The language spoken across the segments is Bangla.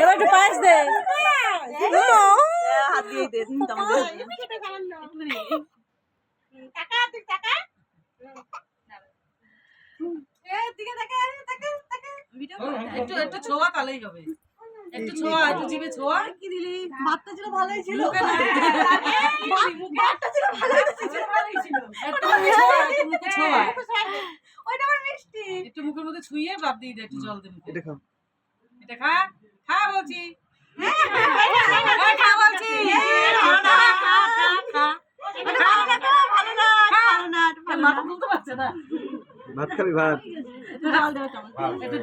এবার একটু পায়েস দে। হাত দিয়ে দে একটু একটু ছোঁয়া তাহলেই হবে। একটু ছোঁয়া একটু জিভে ছোঁয়া। কি দিলি? ভাতটা ছিল ভালোই ছিল। মুখে ভাতটা ছিল ভালোই ছিল। একটু মুখে একটু মুখে ছোঁয়া। ওইটা আমার মিষ্টি। একটু মুখের মধ্যে ছুঁয়ে বাদ দিয়ে দে একটু জল দে মুখে। এটা খাও। এটা খা খা বলছি।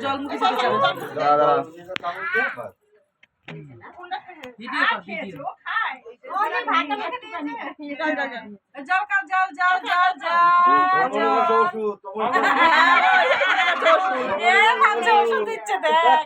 জল মুখে জল খাও জল জল জল জল দিচ্ছে দেখ।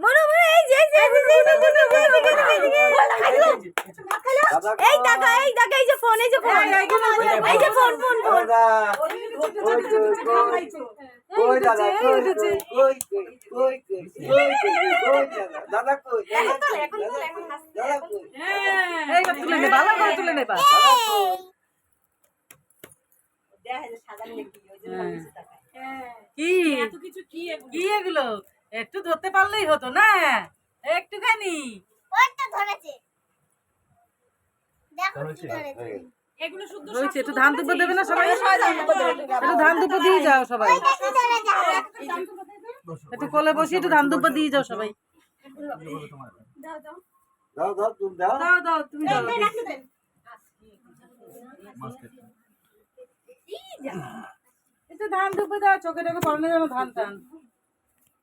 মনু মনু এই যে যে এই টাকা এই টাকা এই যে ফোন এই যে ফোন এই যে ফোন ফোন ফোন কি এত কিছু কি এগুলো একটু ধরতে পারলেই হতো না? একটুখানি। ওইটা দেখো কি একটু ধান দেবে না সবাই? একটু ধান দুপুর দিয়ে যাও সবাই। একটু কোলে বসে একটু ধান দিয়ে যাও সবাই। দাও দাও। তুমি দাও। দাও দাও তুমি দাও। একটু ধান দাও চোখে চোখে পড়নে যেন ধান টান।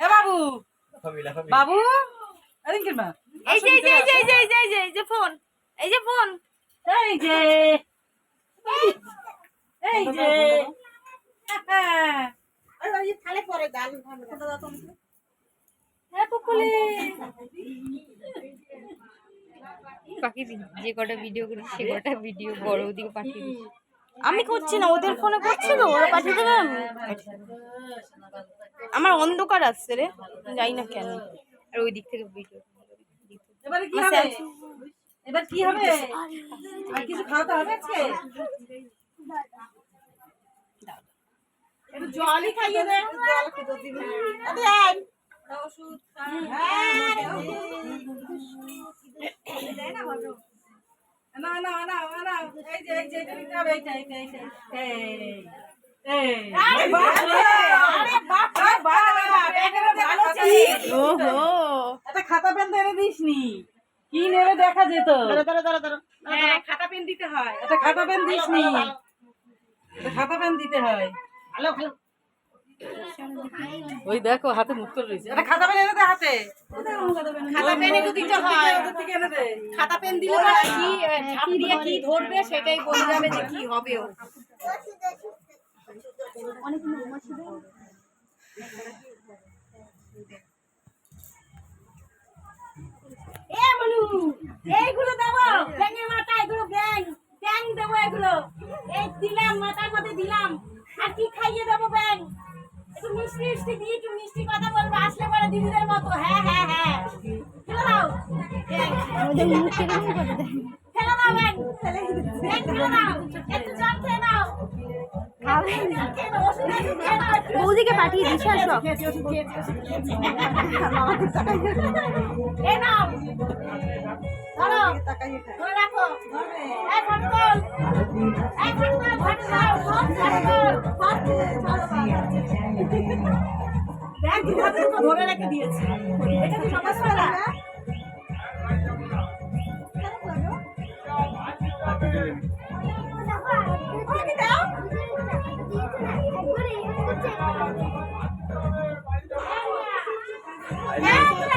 এ বাবু। বাবু? মা? এই যে এই যে এই যে এই যে এই যে এই যে ফোন এই যে ফোন। এই যে এই যে। হ্যাঁ পরে হ্যাঁ পাঠিয়ে যে কটা ভিডিও করি সে কটা ভিডিও বড় ওদিকে পাঠিয়ে দিন। আমি করছি না ওদের ফোনে করছি তো ওরা পাঠিয়ে দেবে। আমার অন্ধকার আসছে রে যাই না কেন। আর ওই দিক থেকে ভিডিও এবারে কি হবে? এবার কি হবে? আর কিছু খাওয়াতে হবে আজকে? একটু জলই খাইয়ে দে। জল খেতে দিবি আরে আয় না না না না খাতা পেন এনে দিস নি কি নেবে দেখা যেত খাতা পেন দিতে হয় খাতা পেন দিস নি খাতা পেন দিতে হয় হ্যালো ওই দেখো হাতে মুখ করে রয়েছে। একটা খাতা পেন এনে দে হাতে। খাতা পেন একটু দিতে হয়। ওদের থেকে এনে দে। খাতা পেন দিলে কি ঝাপ দিয়ে কি ধরবে সেটাই বলে যাবে যে কি হবে ও। এ মনু! দিদিদের মতো হ্যাঁ হ্যাঁ হ্যাঁ। খেলে দাও খেলে দাও ব্যাং খেলে দাও একটু জল খেয়ে নাও। বৌদিকে পাঠিয়ে দিস আর রাখো। হাতে তো ধরে রেখে দিয়েছি। এটা দাও এই